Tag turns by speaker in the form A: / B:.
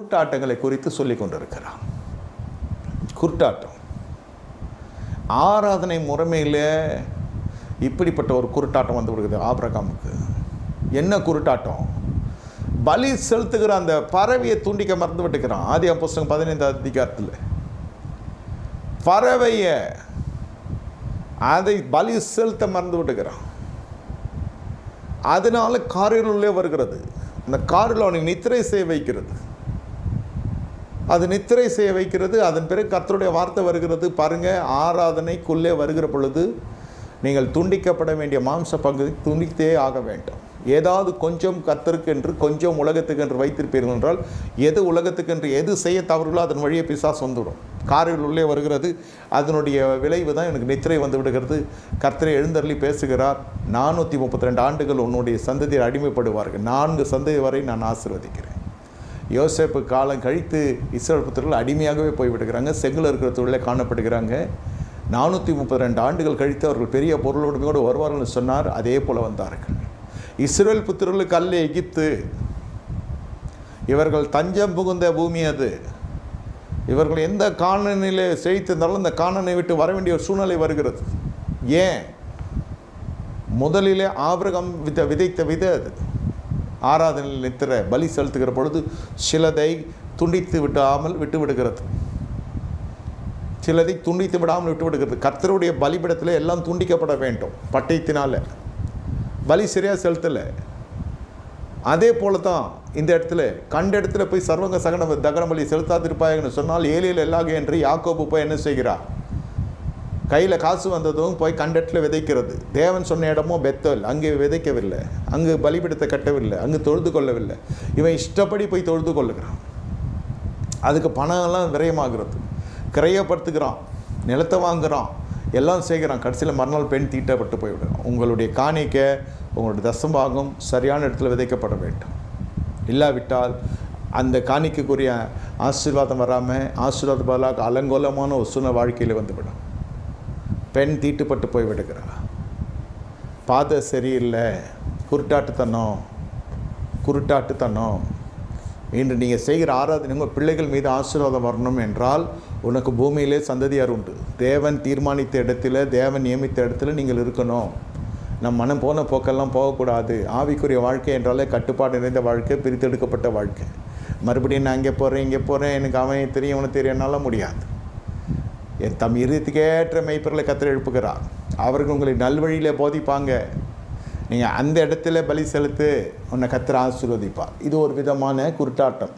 A: குருட்டாட்டங்களை குறித்து சொல்லிக் கொண்டிருக்கிறார் குருட்டாட்டம். ஆராதனை முறைமையில் இப்படிப்பட்ட ஒரு குருட்டாட்டம் வந்து கொடுக்குது ஆபிரகாமுக்கு. என்ன குருட்டாட்டம்? பலி செலுத்துகிற அந்த பறவையை துண்டிக்க மறந்து விட்டுக்கிறான். ஆதி புஸ்தகம் பதினைந்தாம் அதிகாரத்தில். பறவையை அதை பலி செலுத்த மறந்து விட்டுக்கிறான். அதனால காரில் உள்ளே வருகிறது. அந்த காரில் அவனை நித்திரை செய்ய வைக்கிறது. அது நித்திரை செய்ய வைக்கிறது அதன் பிறகு கர்த்தருடைய வார்த்தை வருகிறது. பாருங்கள் ஆராதனைக்குள்ளே வருகிற பொழுது நீங்கள் துண்டிக்கப்பட வேண்டிய மாம்ச பங்கு துண்டித்தே ஆக வேண்டும். ஏதாவது கொஞ்சம் கத்தருக்கு என்று கொஞ்சம் உலகத்துக்கு என்று வைத்திருப்பீர்கள் என்றால் எது உலகத்துக்கு என்று எது செய்ய தவறுகளோ அதன் வழியே பிசாஸ் வந்துவிடும் காரில் உள்ளே வருகிறது அதனுடைய விளைவு தான் எனக்கு நித்திரை வந்து விடுகிறது. கர்த்தரை எழுந்தருளி பேசுகிறார் நானூற்றி முப்பத்தி ரெண்டு ஆண்டுகள் உன்னுடைய சந்ததியில் அடிமைப்படுவார்கள். நான்கு சந்ததி வரை நான் ஆசீர்வதிக்கிறேன். யோசேப்பு காலம் கழித்து இஸ்ரேல் புத்திரர்கள் அடிமையாகவே போய்விடுகிறாங்க. செங்கில் இருக்கிற தொழிலே காணப்படுகிறாங்க. நானூற்றி முப்பது ரெண்டு ஆண்டுகள் கழித்து அவர்கள் பெரிய பொருளுடைமையோடு வருவார்கள் சொன்னார். அதே போல் வந்தார்கள். இஸ்ரேல் புத்திரர்களுக்கு அல்ல எகிப்து. இவர்கள் தஞ்சம் புகுந்த பூமி அது. இவர்கள் எந்த காணனிலே செழித்திருந்தாலும் இந்த காணனை விட்டு வர வேண்டிய ஒரு சூழ்நிலை வருகிறது. ஏன்? முதலிலே ஆபிரகம் வித விதைத்த விதை அது. ஆராதனையில் நித்திர பலி செலுத்துகிற பொழுது சிலதை துண்டித்து விடாமல் விட்டு விடுகிறது. சிலதை துண்டித்து விடாமல் விட்டு விடுகிறது. கர்த்தருடைய பலிபிடத்தில் எல்லாம் துண்டிக்கப்பட வேண்டும். பட்டயத்தினால். பலி சரியாக செலுத்தலை. அதே போல தான் இந்த இடத்துல கண்ட இடத்துல போய் சர்வங்க சகன தகன பலி செலுத்தாதிருப்பாயன்னு சொன்னால் ஏழியில் எல்லாக என்று யாக்கோப்பு போய் என்ன செய்கிறார்? கையில் காசு வந்ததும் போய் கண்ட விதைக்கிறது. தேவன் சொன்ன இடமும் பெத்தல் அங்கே விதைக்கவில்லை. அங்கு பலிபிடத்தை கட்டவில்லை. அங்கு தொழுது கொள்ளவில்லை. இவன் இஷ்டப்படி போய் தொழுது கொள்ளுகிறான். அதுக்கு பணம்லாம் விரயமாகிறது. கிரையப்படுத்துகிறான். நிலத்தை வாங்குகிறான் எல்லாம் செய்கிறான். கடைசியில் மறுநாள் பெண் தீட்டப்பட்டு போய்விடுறான் உங்களுடைய காணிக்கை உங்களுடைய தசம்பாகம் சரியான இடத்துல விதைக்கப்பட வேண்டும். இல்லாவிட்டால் அந்த காணிக்கைக்குரிய ஆசீர்வாதம் வராமல் ஆசீர்வாதம் பதிலாக அலங்கோலமான ஒரு சூழ்நிலை வாழ்க்கையில் வந்துவிடும். பெண் தீட்டுப்பட்டு போய் விடுகிறாள் பாதை சரியில்லை. குருட்டாட்டுத்தனம். குருட்டாட்டுத்தனம். இன்று நீங்கள் செய்கிற ஆராதனை உங்கள் பிள்ளைகள் மீது ஆசீர்வாதம் வரணும் என்றால் உனக்கு பூமியிலே சந்ததியார் உண்டு தேவன் தீர்மானித்த இடத்துல தேவன் நியமித்த இடத்துல நீங்கள் இருக்கணும். நம் மனம் போன போக்கெல்லாம் போகக்கூடாது. ஆவிக்குரிய வாழ்க்கை என்றாலே கட்டுப்பாடு நிறைந்த வாழ்க்கை பிரித்தெடுக்கப்பட்ட வாழ்க்கை. மறுபடியும் நான் இங்கே போகிறேன் இங்கே போகிறேன் எனக்கு அவன் தெரியும் அவனுக்கு தெரியனால முடியாது. என் தம் இருத்துக்கேற்ற மெய்ப்பொருளை கத்திர எழுப்புகிறார். அவர்கள் உங்களை நல்வழியில் போதிப்பாங்க. நீங்கள் அந்த இடத்துல பலி செலுத்து உன்னை கத்திர ஆசீர்வதிப்பார். இது ஒரு விதமான குருட்டாட்டம்.